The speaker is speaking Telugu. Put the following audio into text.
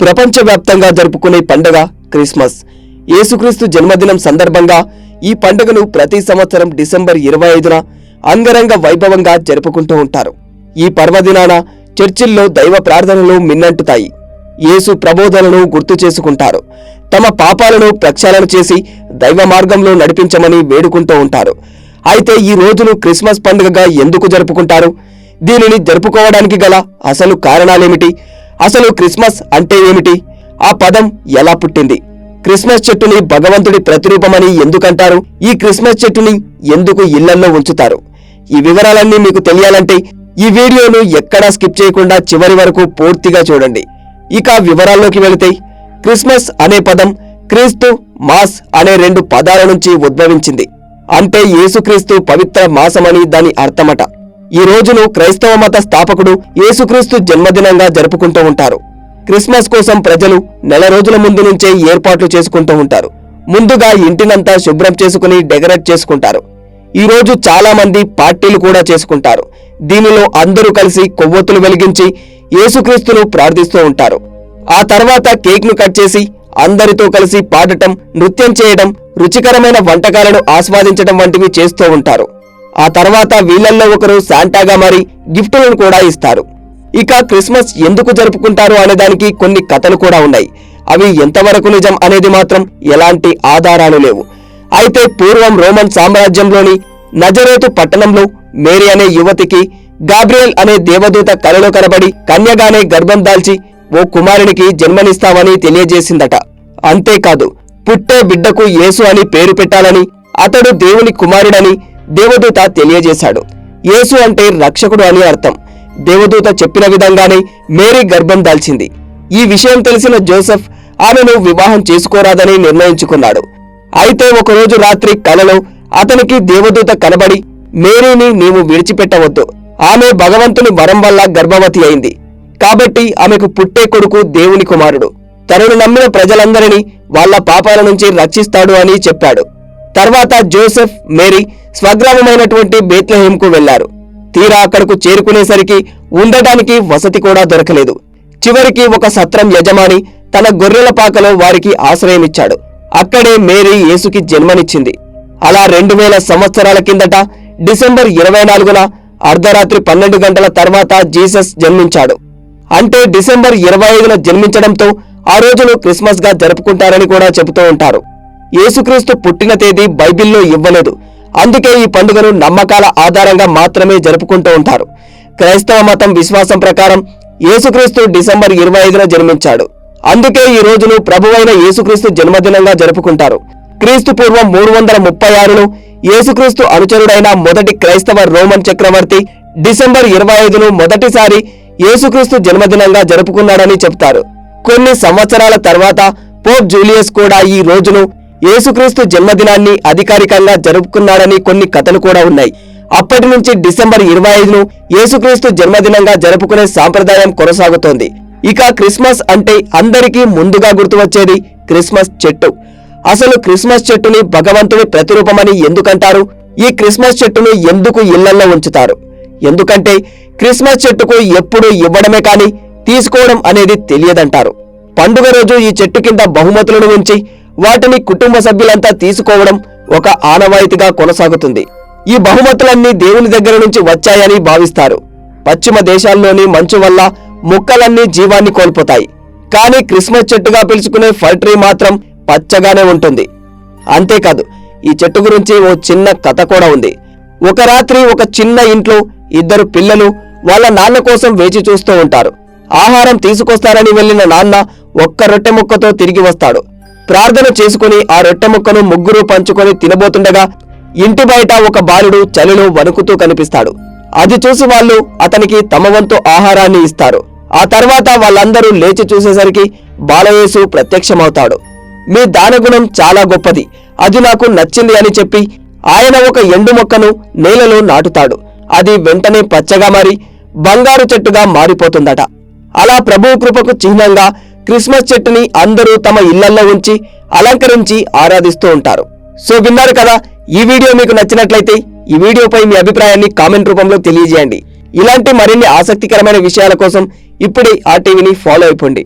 ప్రపంచవ్యాప్తంగా జరుపుకునే పండుగ క్రిస్మస్. యేసుక్రీస్తు జన్మదినం సందర్భంగా ఈ పండుగను ప్రతి సంవత్సరం డిసెంబర్ ఇరవై ఐదున అంగరంగ వైభవంగా జరుపుకుంటూ ఉంటారు. ఈ పర్వదినాన చర్చిల్లో దైవ ప్రార్థనలు మిన్నంటుతాయి. యేసు ప్రబోధనను గుర్తు చేసుకుంటారు. తమ పాపాలను ప్రక్షాళన చేసి దైవ మార్గంలో నడిపించమని వేడుకుంటూ ఉంటారు. అయితే ఈ రోజును క్రిస్మస్ పండుగగా ఎందుకు జరుపుకుంటారు? దీనిని జరుపుకోవడానికి గల అసలు కారణాలేమిటి? అసలు క్రిస్మస్ అంటే ఏమిటి? ఆ పదం ఎలా పుట్టింది? క్రిస్మస్ చెట్టుని భగవంతుడి ప్రతిరూపమని ఎందుకంటారు? ఈ క్రిస్మస్ చెట్టుని ఎందుకు ఇళ్ళల్లో ఉంచుతారు? ఈ వివరాలన్నీ మీకు తెలియాలంటే ఈ వీడియోను ఎక్కడా స్కిప్ చేయకుండా చివరి వరకు పూర్తిగా చూడండి. ఇక వివరాల్లోకి వెళితే క్రిస్మస్ అనే పదం క్రీస్తు మాస్ అనే రెండు పదాల నుంచి ఉద్భవించింది. అంటే యేసుక్రీస్తు పవిత్ర మాసమని దాని అర్థమట. ఈ రోజును క్రైస్తవ మత స్థాపకుడు యేసుక్రీస్తు జన్మదినంగా జరుపుకుంటూ ఉంటారు. క్రిస్మస్ కోసం ప్రజలు నెల రోజుల ముందు నుంచే ఏర్పాట్లు చేసుకుంటూ ఉంటారు. ముందుగా ఇంటినంతా శుభ్రం చేసుకుని డెకరేట్ చేసుకుంటారు. ఈరోజు చాలామంది చాలా మంది పార్టీలు కూడా చేసుకుంటారు. దీనిలో అందరూ కలిసి కొవ్వొత్తులు వెలిగించి యేసుక్రీస్తును ప్రార్థిస్తూ ఉంటారు. ఆ తర్వాత కేక్ను కట్ చేసి అందరితో కలిసి పాడటం నృత్యం చేయడం రుచికరమైన వంటకాలను ఆస్వాదించడం వంటివి చేస్తూ ఉంటారు. ఆ తర్వాత వీళ్ళల్లో ఒకరు శాంటాగా మారి గిఫ్టులను కూడా ఇస్తారు. ఇక క్రిస్మస్ ఎందుకు జరుపుకుంటారు అనేదానికి కొన్ని కథలు కూడా ఉన్నాయి. అవి ఎంతవరకు నిజం అనేది మాత్రం ఎలాంటి ఆధారాలు లేవు. అయితే పూర్వం రోమన్ సామ్రాజ్యంలోని నజరేతు పట్టణంలో మేరీ అనే యువతికి గాబ్రియల్ అనే దేవదూత కలలో కనబడి కన్యగానే గర్భం దాల్చి ఓ కుమారునికి జన్మనిస్తామని తెలియజేసిందట. అంతేకాదు పుట్టే బిడ్డకు యేసు అని పేరు పెట్టాలని అతడు దేవుని కుమారుడని దేవదూత తెలియజేశాడు. యేసు అంటే రక్షకుడు అని అర్థం. దేవదూత చెప్పిన విధంగానే మేరీ గర్భం దాల్చింది. ఈ విషయం తెలిసిన జోసెఫ్ ఆమెను వివాహం చేసుకోరాదని నిర్ణయించుకున్నాడు. అయితే ఒకరోజు రాత్రి కలలో అతనికి దేవదూత కనబడి మేరీని నీవు విడిచిపెట్టవద్దు. ఆమె భగవంతుని వరం వల్ల గర్భవతి అయింది. కాబట్టి ఆమెకు పుట్టే కొడుకు దేవుని కుమారుడు. తనను నమ్మిన ప్రజలందరినీ వాళ్ళ పాపాల నుంచి రక్షిస్తాడు అని చెప్పాడు. తర్వాత జోసెఫ్ మేరీ స్వగ్రామమైనటువంటి బేత్లహేంకు వెళ్ళారు తీరా అక్కడకు చేరుకునేసరికి ఉండటానికి వసతి కూడా దొరకలేదు. చివరికి ఒక సత్రం యజమాని తన గొర్రెల పాకలో వారికి ఆశ్రయమిచ్చాడు. అక్కడే మేరీ యేసుకి జన్మనిచ్చింది. అలా రెండు వేల సంవత్సరాల కిందట డిసెంబర్ ఇరవై నాలుగున అర్ధరాత్రి పన్నెండు గంటల తర్వాత జీసస్ జన్మించాడు. అంటే డిసెంబర్ ఇరవై ఐదున జన్మించడంతో ఆ రోజును క్రిస్మస్గా జరుపుకుంటారని కూడా చెబుతూ ఉంటారు. యేసుక్రీస్తు పుట్టిన తేదీ బైబిల్లో ఇవ్వలేదు. అందుకే ఈ పండుగను నమ్మకాల ఆధారంగా మాత్రమే జరుపుకుంటూ ఉంటారు. క్రైస్తవ మతం విశ్వాసం ప్రకారం యేసుక్రీస్తు డిసెంబర్ ఇరవై ఐదున జన్మించాడు. అందుకే ఈ రోజును ప్రభువైన యేసుక్రీస్తు జన్మదినంగా జరుపుకుంటారు. క్రీస్తు పూర్వం మూడు వందల ముప్పై ఆరును యేసుక్రీస్తు అనుచరుడైన మొదటి క్రైస్తవ రోమన్ చక్రవర్తి డిసెంబర్ ఇరవై ఐదును మొదటిసారి యేసుక్రీస్తు జన్మదినంగా జరుపుకున్నాడని చెప్తారు. కొన్ని సంవత్సరాల తర్వాత పోప్ జూలియస్ కూడా ఈ రోజును యేసుక్రీస్తు జన్మదినాన్ని అధికారికంగా జరుపుకున్నాడని కొన్ని కథలు కూడా ఉన్నాయి. అప్పటి నుంచి డిసెంబర్ ఇరవై ఐదును యేసుక్రీస్తు జన్మదినంగా జరుపుకునే సాంప్రదాయం కొనసాగుతోంది. ఇక క్రిస్మస్ అంటే అందరికీ ముందుగా గుర్తు వచ్చేది క్రిస్మస్ చెట్టు. అసలు క్రిస్మస్ చెట్టుని భగవంతుడి ప్రతిరూపమని ఎందుకంటారు? ఈ క్రిస్మస్ చెట్టును ఎందుకు ఇళ్ళల్లో ఉంచుతారు? ఎందుకంటే క్రిస్మస్ చెట్టుకు ఎప్పుడు ఇవ్వడమే కాని తీసుకోవడం అనేది తెలియదంటారు. పండుగ రోజు ఈ చెట్టు కింద బహుమతులను ఉంచి వాటిని కుటుంబ సభ్యులంతా తీసుకోవడం ఒక ఆనవాయితీగా కొనసాగుతుంది. ఈ బహుమతులన్నీ దేవుని దగ్గర నుంచి వచ్చాయని భావిస్తారు. పశ్చిమ దేశాల్లోని మంచు వల్ల మొక్కలన్నీ జీవాన్ని కోల్పోతాయి. కానీ క్రిస్మస్ చెట్టుగా పిలుచుకునే ఫల్ట్రీ మాత్రం పచ్చగానే ఉంటుంది. అంతేకాదు ఈ చెట్టు గురించి ఓ చిన్న కథ కూడా ఉంది. ఒక రాత్రి ఒక చిన్న ఇంట్లో ఇద్దరు పిల్లలు వాళ్ళ నాన్న కోసం వేచి చూస్తూ ఉంటారు. ఆహారం తీసుకొస్తారని వెళ్ళిన నాన్న ఒక్క రొట్టె ముక్కతో తిరిగి వస్తాడు. ప్రార్థన చేసుకుని ఆ రొట్టె ముక్కను ముగ్గురు పంచుకొని తినబోతుండగా ఇంటి బయట ఒక బాలుడు చలిలో వణుకుతూ కనిపిస్తాడు. అది చూసి వాళ్ళు అతనికి తమ వంతు ఆహారాన్ని ఇస్తారు. ఆ తర్వాత వాళ్ళందరూ లేచి చూసేసరికి బాలయేసు ప్రత్యక్షమవుతాడు. మీ దానగుణం చాలా గొప్పది. అది నాకు నచ్చింది అని చెప్పి ఆయన ఒక ఎండు మొక్కను నేలలో నాటుతాడు. అది వెంటనే పచ్చగా మారి బంగారు చెట్టుగా మారిపోతుందట. అలా ప్రభువు కృపకు చిహ్నంగా క్రిస్మస్ చెట్టుని అందరూ తమ ఇళ్ళల్లో ఉంచి అలంకరించి ఆరాధిస్తూ ఉంటారు. సో విన్నారు కదా ఈ వీడియో మీకు నచ్చినట్లయితే ఈ వీడియోపై మీ అభిప్రాయాన్ని కామెంట్ రూపంలో తెలియజేయండి. ఇలాంటి మరిన్ని ఆసక్తికరమైన విషయాల కోసం ఇప్పుడే ఆ టీవీని ఫాలో అయిపోండి.